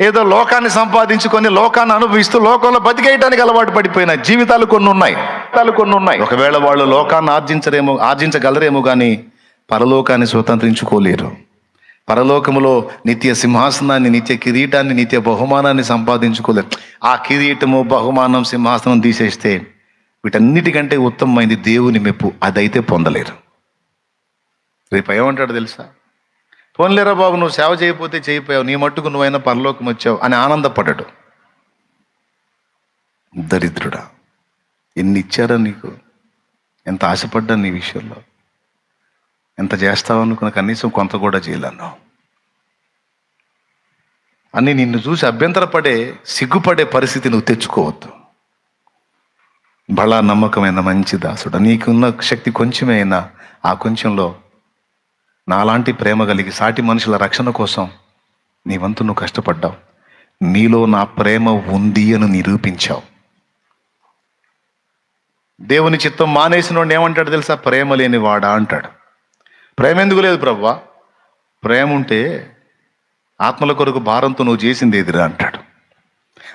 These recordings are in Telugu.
ఏదో లోకాన్ని సంపాదించుకొని లోకాన్ని అనుభవిస్తూ లోకంలో బతికేయటానికి అలవాటు పడిపోయిన జీవితాలు కొన్ని ఉన్నాయి. జీవితాలు కొన్ని ఉన్నాయి. ఒకవేళ వాళ్ళు లోకాన్ని ఆర్జించరేమో ఆర్జించగలరేమో కానీ పరలోకాన్ని స్వతంత్రించుకోలేరు. పరలోకములో నిత్య సింహాసనాన్ని నిత్య కిరీటాన్ని నిత్య బహుమానాన్ని సంపాదించుకోలేరు. ఆ కిరీటము బహుమానం సింహాసనం తీసేస్తే వీటన్నిటికంటే ఉత్తమమైంది దేవుని మెప్పు. అదైతే పొందలేరు. రేపు ఏమంటాడు తెలుసా? పోన్లేరా బాబు నువ్వు సేవ చేయకపోతే చేయిపోయావు నీ మట్టుకు నువ్వైనా పరలోకం వచ్చావు అని ఆనందపడ్డాడు. దరిద్రుడా ఎన్ని ఇచ్చారా నీకు? ఎంత ఆశపడ్డా నీ విషయంలో? ఎంత చేస్తావు అనుకున్న కనీసం కొంత కూడా చేయలేను అని నిన్ను చూసి అభ్యంతరపడే సిగ్గుపడే పరిస్థితి నువ్వు తెచ్చుకోవద్దు. బలా నమ్మకమైన మంచి దాసుడు నీకున్న శక్తి కొంచెమైనా అయినా ఆ కొంచెంలో నాలాంటి ప్రేమ కలిగి సాటి మనుషుల రక్షణ కోసం నీ వంతు నువ్వు కష్టపడ్డావు. నీలో నా ప్రేమ ఉంది అని నిరూపించావు. దేవుని చిత్తం మానేసినోడు ఏమంటాడు తెలుసా? ప్రేమ లేని వాడా అంటాడు. ప్రేమ ఎందుకు లేదు ప్రవ్వా ప్రేమ ఉంటే ఆత్మల కొరకు భారంతో నువ్వు చేసింది ఎదురా అంటాడు.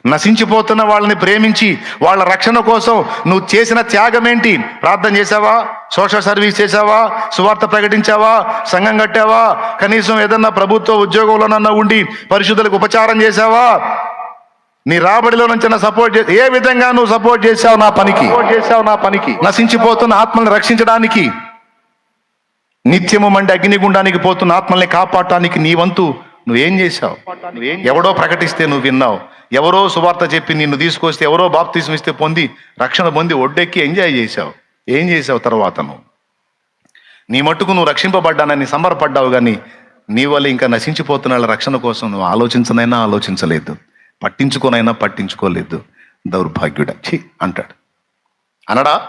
నశించిపోతున్న వాళ్ళని ప్రేమించి వాళ్ళ రక్షణ కోసం నువ్వు చేసిన త్యాగం ఏంటి ప్రార్థన చేసావా సోషల్ సర్వీస్ చేసావా సువార్త ప్రకటించావా? సంఘం కట్టావా? కనీసం ఏదన్నా ప్రభుత్వ ఉద్యోగంలోనన్నా ఉండి పరిశుద్ధులకు ఉపచారం చేసావా నీ రాబడిలో నుంచి సపోర్ట్ చే ఏ విధంగా నువ్వు సపోర్ట్ చేసావు నా పనికి? చేసావు నా పనికి. నశించిపోతున్న ఆత్మల్ని రక్షించడానికి నిత్యము మండి అగ్నిగుండానికి పోతున్న ఆత్మల్ని కాపాడటానికి నీ వంతు నువ్వేం చేశావు? ఎవడో ప్రకటిస్తే నువ్వు విన్నావు. ఎవరో సువార్త చెప్పి నిన్ను తీసుకొస్తే ఎవరో బాప్తిజం ఇస్తే పొంది రక్షణ పొంది ఒడ్డెక్కి ఎంజాయ్ చేశావు. ఏం చేసావు తర్వాత నువ్వు? నీ మట్టుకు నువ్వు రక్షింపబడ్డానని సంబరపడ్డావు కానీ నీ వల్ల ఇంకా నశించిపోతున్న వాళ్ళ రక్షణ కోసం నువ్వు ఆలోచించనైనా ఆలోచించలేదు. పట్టించుకోనైనా పట్టించుకోలేదు. దౌర్భాగ్యుడా. ఛీ! అంటాడు. అనడా?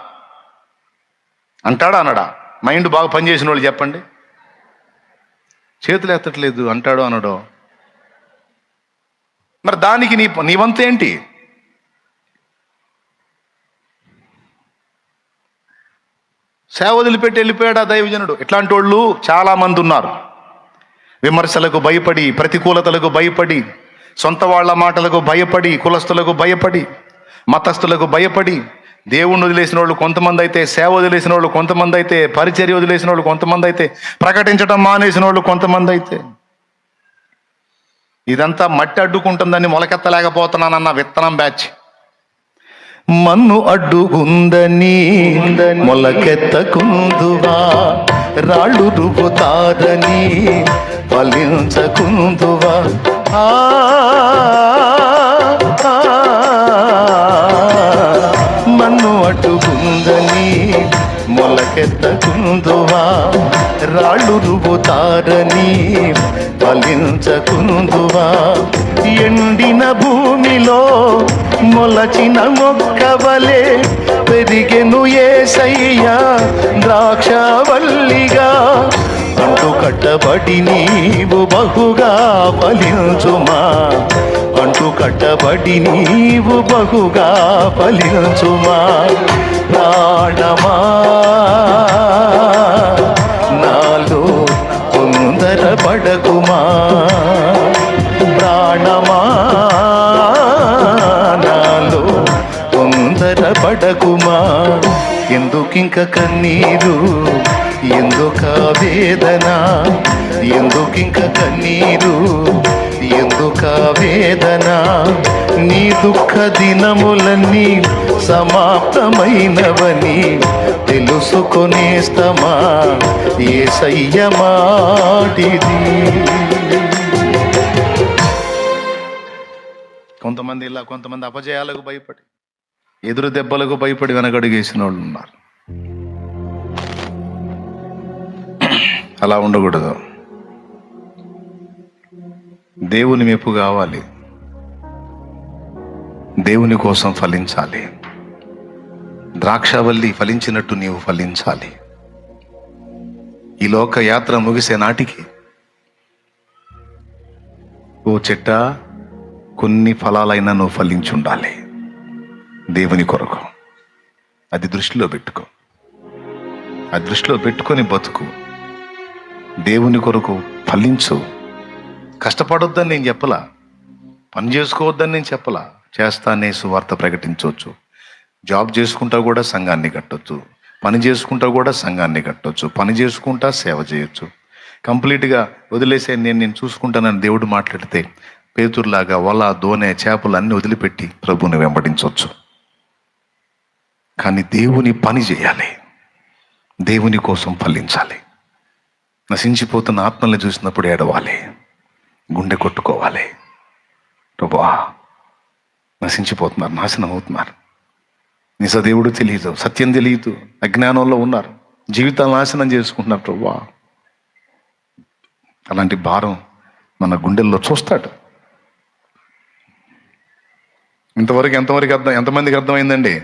అంటాడా అనడా? మైండ్ బాగా పనిచేసిన వాళ్ళు చెప్పండి. చేతులు ఎత్తట్లేదు అంటాడు అనడో. మరి దానికి నీ నీ వంతు ఏంటి? సేవ వదిలిపెట్టి వెళ్ళిపోయాడు ఆ దైవజనుడు? ఇట్లాంటి వాళ్ళు చాలామంది ఉన్నారు. విమర్శలకు భయపడి ప్రతికూలతలకు భయపడి సొంత వాళ్ళ మాటలకు భయపడి కులస్తులకు భయపడి మతస్థులకు భయపడి దేవుణ్ణి వదిలేసిన వాళ్ళు కొంతమంది అయితే సేవ వదిలేసిన వాళ్ళు కొంతమంది అయితే పరిచర్య వదిలేసిన వాళ్ళు కొంతమంది అయితే ప్రకటించడం మానేసిన వాళ్ళు కొంతమంది అయితే. ఇదంతా మట్టి అడ్డుకుంటుందని మొలకెత్తలేకపోతున్నానన్న విత్తనం బ్యాచ్. మన్ను అడ్డుకుందని మొలకెత్తకుందువా? రాళ్ళు రుబుతారని ఫలించకుందువా? ఆ, ఆ, మన్ను మొలకెత్తకుందువా? రాళ్ళు రుబుతారని ఫలించకుందువా? ఎండిన భూమిలో మొలచిన మొక్కవలే పెరిగెను ఏసయ్యా ద్రాక్షవల్లిగా. అంటు కట్టబడి నీవు బహుగా ఫలించుమా? అంటూ కట్టబడి నీవు బహుగా ఫలించుమా? ప్రాణమా? నాలో తొందర పడకుమా? ప్రాణమా? నాలో తొందర పడకుమా? ఎందుకింక కన్నీరు ఎందుక వేదన? ఎందుకింక కన్నీరు? ఎందుక వేదన? నీ దుఃఖ దినములన్నీ సమాప్తమైనవని తెలుసుకొనేస్తమా ఏ మాటిది. కొంతమంది ఇలా కొంతమంది అపజయాలకు భయపడి ఎదురు దెబ్బలకు భయపడి వెనకడుగేసిన వాళ్ళు ఉన్నారు. అలా ఉండకూడదు. దేవుని మెప్పు కావాలి. దేవుని కోసం ఫలించాలి. ద్రాక్షవల్లి ఫలించినట్టు నీవు ఫలించాలి. ఈ లోక యాత్ర ముగిసే నాటికి ఓ చెట్ట కొన్ని ఫలాలైనా నువ్వు ఫలించుండాలి. దేవుని కొరకు. అది దృష్టిలో పెట్టుకో. ఆ దృష్టిలో పెట్టుకొని బతుకు. దేవుని కొరకు ఫలించు. కష్టపడొద్దని నేను చెప్పలా. పని చేసుకోవద్దని నేను చెప్పలా. చేస్తానే సువార్త ప్రకటించవచ్చు. జాబ్ చేసుకుంటా కూడా సంఘాన్ని కట్టొచ్చు. పని చేసుకుంటా కూడా సంఘాన్ని కట్టొచ్చు. పని చేసుకుంటా సేవ చేయొచ్చు. కంప్లీట్గా వదిలేసే నేను నేను చూసుకుంటానని దేవుడు మాట్లాడితే పేతుర్లాగా వల దోనె చేపలు అన్ని వదిలిపెట్టి ప్రభుని వెంబడించవచ్చు. కానీ దేవుని పని చేయాలి. దేవుని కోసం ఫలించాలి. నశించిపోతున్న ఆత్మల్ని చూసినప్పుడు ఏడవాలి. గుండె కొట్టుకోవాలి. ప్రభా నశించిపోతున్నారు నాశనం అవుతున్నారు. నిజదేవుడు తెలియదు సత్యం తెలియదు అజ్ఞానంలో ఉన్నారు. జీవితాలు నాశనం చేసుకుంటున్నారు ప్రభా. అలాంటి భారం మన గుండెల్లో చూస్తాడు. ఇంతవరకు ఎంతవరకు అర్థం ఎంతమందికి అర్థమైందండి?